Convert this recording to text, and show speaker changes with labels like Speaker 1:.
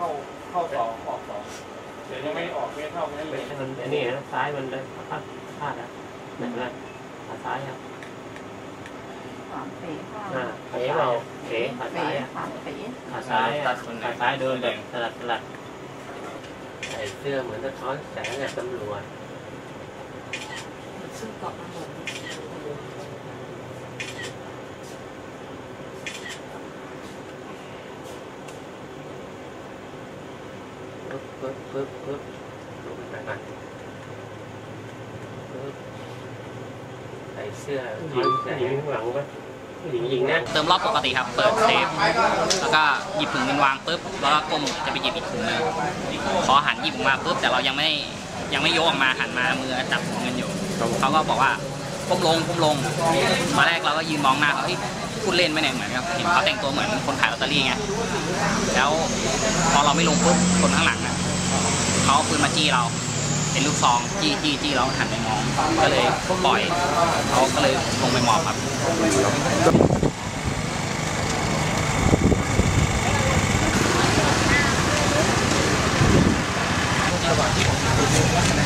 Speaker 1: เข้าเข้าสองออกสองเดี๋ยวยังไม่ออกไม่เท่านั้เลยมันอันนี้นะซ้ายมันเลยพลาดพลาดนะหนึ่งเลยขาซ้ายครับ
Speaker 2: ขาเ
Speaker 1: ป๋ค่าเป๋เขาซ้าย
Speaker 2: ขวาเป๋
Speaker 1: ขาซ้ายขาซ้ายเดินแบบสลัดสลัด
Speaker 3: ใส่เสื้อเหมือนสะท้อนแสงแบบตำรวจ
Speaker 4: ชื่อเกา
Speaker 3: ปึ๊บปึ๊บปึ๊บลงไปก่อนปึ๊บใส่เสื้อสะท้อนแสงข
Speaker 1: ้างหลังปะหญิงหญิงนะ
Speaker 5: เติมรอบปกติครับ เปิดเซฟ แล้วก็หยิบถุงเงินวางปุ๊บ แล้วก็ก้มจะไปหยิบอีกถุงนึงพอหันหยิบออกมาปุ๊บ แต่เรายังไม่ยังไม่โยกออกมาหันมามือจับถุงเงินอยู่ เขาก็บอกว่าก้มลงก้มลงมาแรกเราก็ยืนมองหน้าเขาพูดเล่นไหมเนี่ยเหมือนกับเห็นเขาแต่งตัวเหมือนคนขายลอตเตอรี่ไง แล้วพอเราไม่ลงปุ๊บคนข้างหลังอะ เขาปืนมาจี้เรา เป็นลูกซองจี้จี้จี้เราหันไปมอง ก็เลยปล่อยเขาก็เลยลงไปมอบครับเ